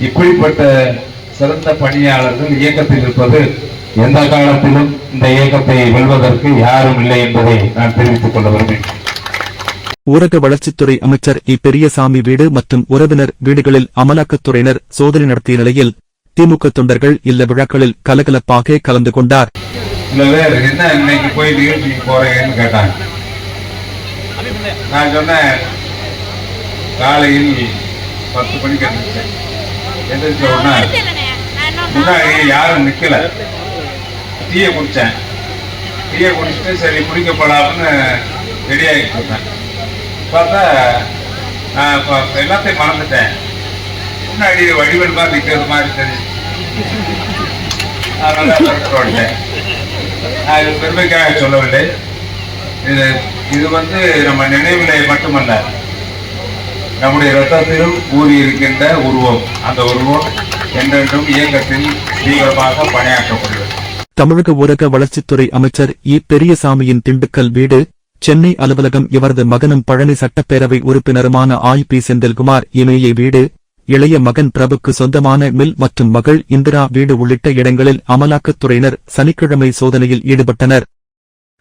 இப்படிப்பட்ட சிறந்த பணியாளர்கள் இயக்கத்தில் இருப்பது எந்த காலத்திலும் இந்த இயக்கத்தை வெல்வதற்கு யாரும் இல்லை என்பதை நான் தெரிவித்துக் கொள்ள விரும்புகிறேன். ஊரக வளர்ச்சித்துறை அமைச்சர் இ. பெரியசாமி வீடு மற்றும் உறவினர் வீடுகளில் அமலாக்கத்துறையினர் சோதனை நடத்திய நிலையில் திமுக தொண்டர்கள் இல்ல விழாக்களில் கலகலப்பாக கலந்து கொண்டார். சில பேர் என்ன இன்னைக்கு போய் நிகழ்ச்சிக்கு போறீங்கன்னு கேட்டாங்க. நான் சொன்னேன் காலையில் பத்து மணிக்கு எந்திரிச்ச உடனே முன்னாடி யாரும் நிக்கல. டீயை குடித்தேன் டீயை குடிச்சிட்டு சரி குடிக்க போலாம்னு ரெடி ஆகிட்டு இருந்தேன். பார்த்தா நான் இப்போ எல்லாத்தையும் மறந்துட்டேன். முன்னாடி வடிவல் மாதிரி நிற்கிறது மாதிரி தெரியும் அதனால புறப்பட்டு வந்துட்டேன். நான் பெருமைக்காக சொல்லவில்லை. இது இது வந்து நம்ம நினைவிலே மட்டுமல்ல. நம்முடைய ரத்தத்திலும் ஊறி இருக்கின்ற உருவம். அந்த உருவம் என்றென்றும் இயக்கத்தில் தீவிரமாக பணியாற்றப்படுகிறது. தமிழக ஊரக வளர்ச்சித்துறை அமைச்சர் இ. பெரியசாமியின் திண்டுக்கல் வீடு சென்னை அலுவலகம் இவரது மகனும் பழனி சட்டப்பேரவை உறுப்பினருமான ஆய் பி. செந்தில்குமார் இமய வீடு இளைய மகன் பிரபுக்கு சொந்தமான மில் மற்றும் மகள் இந்திரா வீடு உள்ளிட்ட இடங்களில் அமலாக்கத்துறையினர் சனிக்கிழமை சோதனையில் ஈடுபட்டனர்.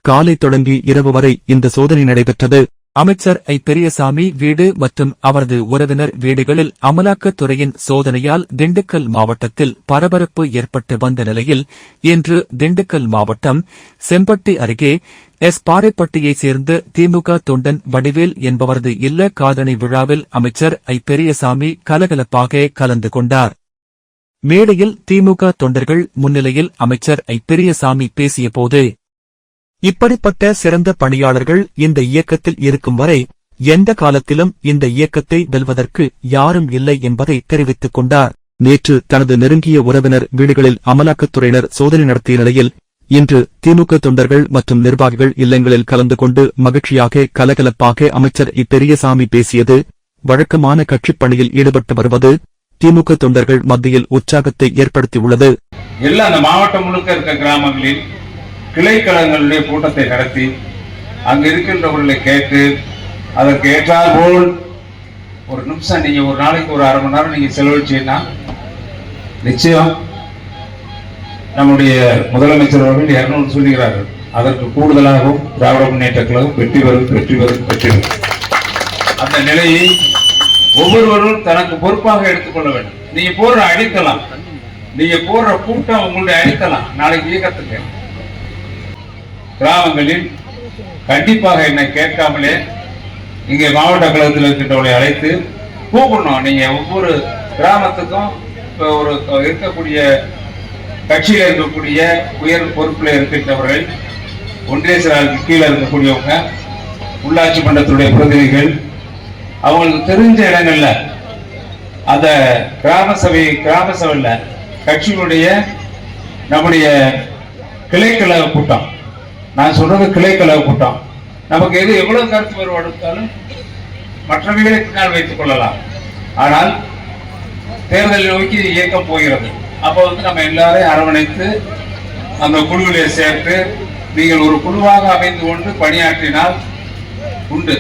காலை தொடங்கி இரவு வரை இந்த சோதனை நடைபெற்றது. அமைச்சர் ஐ. பெரியசாமி வீடு மற்றும் அவரது உறவினர் வீடுகளில் அமலாக்கத்துறையின் சோதனையால் திண்டுக்கல் மாவட்டத்தில் பரபரப்பு ஏற்பட்டு வந்த நிலையில் இன்று திண்டுக்கல் மாவட்டம் செம்பட்டி அருகே எஸ். பாறைப்பட்டியைச் சேர்ந்த திமுக தொண்டன் வடிவேல் என்பவரது இல்ல காதணி விழாவில் அமைச்சர் ஐ. பெரியசாமி கலகலப்பாக கலந்து கொண்டார். மேடையில் திமுக தொண்டர்கள் முன்னிலையில் அமைச்சர் ஐ. பெரியசாமி பேசியபோது இப்படிப்பட்ட சிறந்த பணியாளர்கள் இந்த இயக்கத்தில் இருக்கும் வரை எந்த காலத்திலும் இந்த இயக்கத்தை வெல்வதற்கு யாரும் இல்லை என்பதை தெரிவித்துக் கொண்டார். நேற்று தனது நெருங்கிய உறவினர் வீடுகளில் அமலாக்கத்துறையினர் சோதனை நடத்திய நிலையில் இன்று திமுக தொண்டர்கள் மற்றும் நிர்வாகிகள் இல்லங்களில் கலந்து கொண்டு மகிழ்ச்சியாக கலகலப்பாக அமைச்சர் இப்பெரியசாமி பேசியது வழக்கமான கட்சிப் பணியில் ஈடுபட்டு வருவது திமுக தொண்டர்கள் மத்தியில் உற்சாகத்தை ஏற்படுத்தியுள்ளது. எல்லா அந்த மாவட்டம் முழுக்க இருக்க கிராமங்களில் கிளைக்கழகங்களுடைய கூட்டத்தை நடத்தி அங்கு இருக்கின்றவர்களை கேட்டு அதற்கு ஏற்றால் போல் ஒரு நிமிஷம் நீங்க ஒரு நாளைக்கு ஒரு அரை மணி நேரம் நீங்க செலவழிச்சீங்கன்னா நிச்சயம் நம்முடைய முதலமைச்சர் அவர்கள் இரநூறு சொல்லுகிறார்கள். அதற்கு கூடுதலாகவும் திராவிட முன்னேற்ற கழகம் வெற்றி வரும் வெற்றி வரும் வெற்றி வரும் அந்த நிலையை ஒவ்வொருவரும் தனக்கு பொறுப்பாக எடுத்துக்கொள்ள வேண்டும். நீங்க போடுற அடித்தலாம் நீங்க போடுற கூட்டம் உங்களுடைய அடித்தலாம் நாளைக்கு இயக்கத்துக்கு. கிராமங்களில் கண்டிப்பாக என்னை கேட்காமலே இங்கே மாவட்ட கழகத்தில் இருக்கின்றவர்களை அழைத்து கூப்பிடணும். நீங்கள் ஒவ்வொரு கிராமத்துக்கும் இப்போ ஒரு இருக்கக்கூடிய கட்சியில் இருக்கக்கூடிய உயர் பொறுப்பில் இருக்கின்றவர்கள் ஒன்றிய செயலாளருக்கு கீழே இருக்கக்கூடியவங்க உள்ளாட்சி மன்றத்துடைய பிரதிநிதிகள் அவங்களுக்கு தெரிஞ்ச இடங்கள்ல அந்த கிராம சபை கிராம சபையில் கட்சியினுடைய நம்முடைய கிளைக்கழக கூட்டம். நான் சொல்றது கலவு கூட்டம். நமக்கு எது எவ்வளவு கருத்து வேறுபாடு இருந்தாலும் மற்றவைகளை பின்னால் வைத்துக் கொள்ளலாம். ஆனால் தேர்தலை நோக்கி இயக்கம் போகிறது. அப்போ வந்து நம்ம எல்லாரையும் அரவணைத்து அந்த குழுவிலே சேர்த்து நீங்கள் ஒரு குழுவாக அமைந்து கொண்டு பணியாற்றினால் உண்டு.